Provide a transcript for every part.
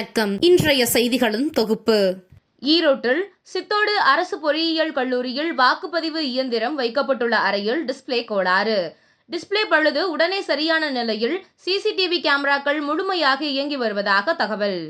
வணக்கம். இன்றைய செய்திகளின் தொகுப்பு. ஈரோட்டில் சித்தோடு அரசு பொறியியல் கல்லூரியில் வாக்குப்பதிவு இயந்திரம் வைக்கப்பட்டுள்ள அறையில் டிஸ்பிளே கோளாறு. டிஸ்பிளே பழுது உடனே சரியான நிலையில் சிசிடிவி கேமராக்கள் முழுமையாக இயங்கி வருவதாக தகவல்.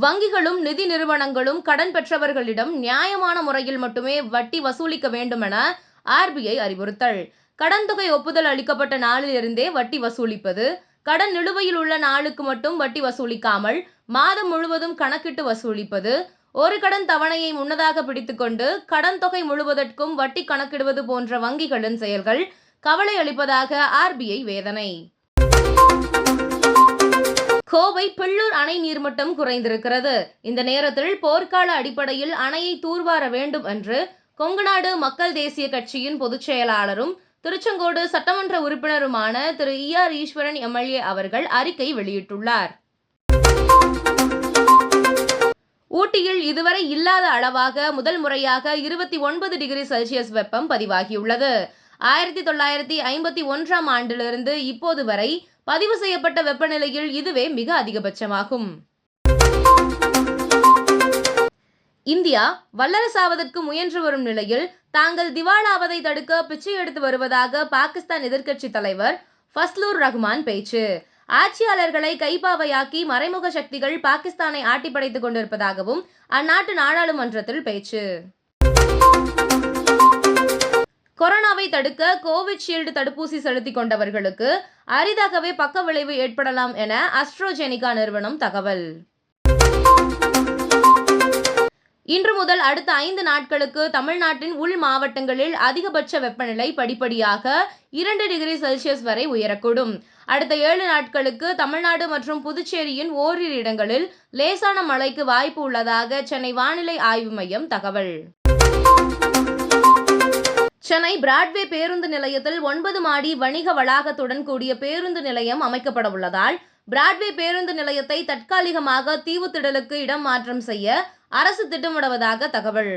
வங்கிகளும் நிதி நிறுவனங்களும் கடன் பெற்றவர்களிடம் நியாயமான முறையில் மட்டுமே வட்டி வசூலிக்க வேண்டுமென ஆர்பிஐ அறிவுறுத்தல். கடன் தொகை ஒப்புதல் அளிக்கப்பட்ட நாளிலிருந்தே வட்டி வசூலிப்பது கடன் நிலுவையில் உள்ள நாளுக்கு மட்டும் வட்டி வசூலிக்காமல் மாதம் முழுவதும் கணக்கிட்டு வசூலிப்பது ஒரு கடன் தவணையை முன்னதாக பிடித்துக்கொண்டு கடன் தொகை முழுவதற்கும் வட்டி கணக்கிடுவது போன்ற வங்கிகளின் செயல்கள் கவலை அளிப்பதாக ஆர்பிஐ வேதனை. கோவை பிள்ளூர் அணை நீர்மட்டம் குறைந்திருக்கிறது. இந்த நேரத்தில் போர்க்கால அடிப்படையில் அணையை தூர்வார வேண்டும் என்று கொங்குநாடு மக்கள் தேசிய கட்சியின் பொதுச் செயலாளரும் திருச்செங்கோடு சட்டமன்ற உறுப்பினருமான திரு இ ஆர் ஈஸ்வரன் எம்எல்ஏ அவர்கள் அறிக்கை வெளியிட்டுள்ளார். ஊட்டியில் இதுவரை இல்லாத அளவாக முதல் முறையாக இருபத்தி ஒன்பது டிகிரி செல்சியஸ் வெப்பம் பதிவாகியுள்ளது. ஆயிரத்தி தொள்ளாயிரத்தி ஐம்பத்தி ஒன்றாம் ஆண்டிலிருந்து இப்போது வரை பதிவு செய்யப்பட்ட வெப்பநிலையில் இதுவே மிக அதிகபட்சமாகும். இந்தியா வல்லரசாவதற்கு முயன்று வரும் நிலையில் தாங்கள் திவாலாவதை தடுக்க பிச்சை எடுத்து வருவதாக பாகிஸ்தான் எதிர்க்கட்சி தலைவர் ஃபஸ்லூர் ரஹ்மான் பேச்சு. ஆட்சியாளர்களை கைப்பாவையாக்கி மறைமுக சக்திகள் பாகிஸ்தானை ஆட்டிப்படைத்துக் கொண்டிருப்பதாகவும் அந்நாட்டு நாடாளுமன்றத்தில் பேச்சு. கொரோனாவை தடுக்க கோவிஷீல்டு தடுப்பூசி செலுத்திக் கொண்டவர்களுக்கு அரிதாகவே பக்க விளைவு ஏற்படலாம் என அஸ்ட்ரோஜெனிகா நிறுவனம் தகவல். இன்று முதல் அடுத்த ஐந்து நாட்களுக்கு தமிழ்நாட்டின் உள் மாவட்டங்களில் அதிகபட்ச வெப்பநிலை படிப்படியாக இரண்டு டிகிரி செல்சியஸ் வரை உயரக்கூடும். அடுத்த ஏழு நாட்களுக்கு தமிழ்நாடு மற்றும் புதுச்சேரியின் ஓரிரு இடங்களில் லேசான மழைக்கு வாய்ப்பு உள்ளதாக சென்னை வானிலை ஆய்வு மையம் தகவல். சென்னை பிராட்வே பேருந்து நிலையத்தில் ஒன்பது மாடி வணிக வளாகத்துடன் கூடிய பேருந்து நிலையம் அமைக்கப்பட உள்ளதால் பிராட்வே பேருந்து நிலையத்தை தற்காலிகமாக தீவுத்திடலுக்கு இடம் மாற்றம் செய்ய அரசு திட்டமிடுவதாக தகவல்.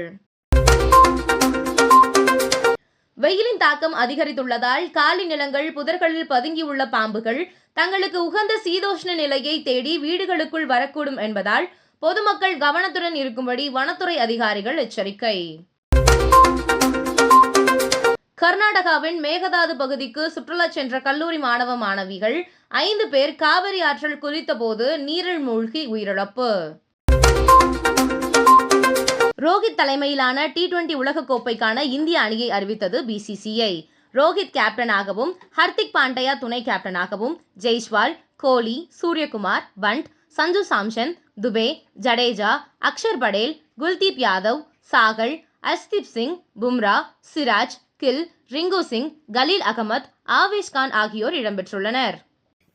வெயிலின் தாக்கம் அதிகரித்துள்ளதால் காலி நிலங்கள் புதர்களில் பதுங்கியுள்ள பாம்புகள் தங்களுக்கு உகந்த சீதோஷ்ண நிலையை தேடி வீடுகளுக்குள் வரக்கூடும் என்பதால் பொதுமக்கள் கவனத்துடன் இருக்கும்படி வனத்துறை அதிகாரிகள் எச்சரிக்கை. கர்நாடகாவின் மேகதாது பகுதிக்கு சுற்றுலா சென்ற கல்லூரி மாணவ மாணவிகள் ஐந்து பேர் காவிரி ஆற்றில் குதித்தபோது நீரில் மூழ்கி உயிரிழப்பு. ரோஹித் தலைமையிலான டி டுவெண்டி உலகக்கோப்பைக்கான இந்திய அணியை அறிவித்தது பிசிசிஐ ரோஹித் கேப்டனாகவும் ஹர்திக் பாண்டியா துணை கேப்டனாகவும் ஜெய்ஸ்வால் கோலி சூரியகுமார் பண்ட் சஞ்சு சாம்சன் துபே ஜடேஜா அக்ஷர் படேல் குல்தீப் யாதவ் சாகல் அஸ்தீப் சிங் பும்ரா சிராஜ் கில் ரிங்கு சிங் கலீல் அகமத் ஆவேஷ் கான் ஆகியோர் இடம்பெற்றுள்ளனர்.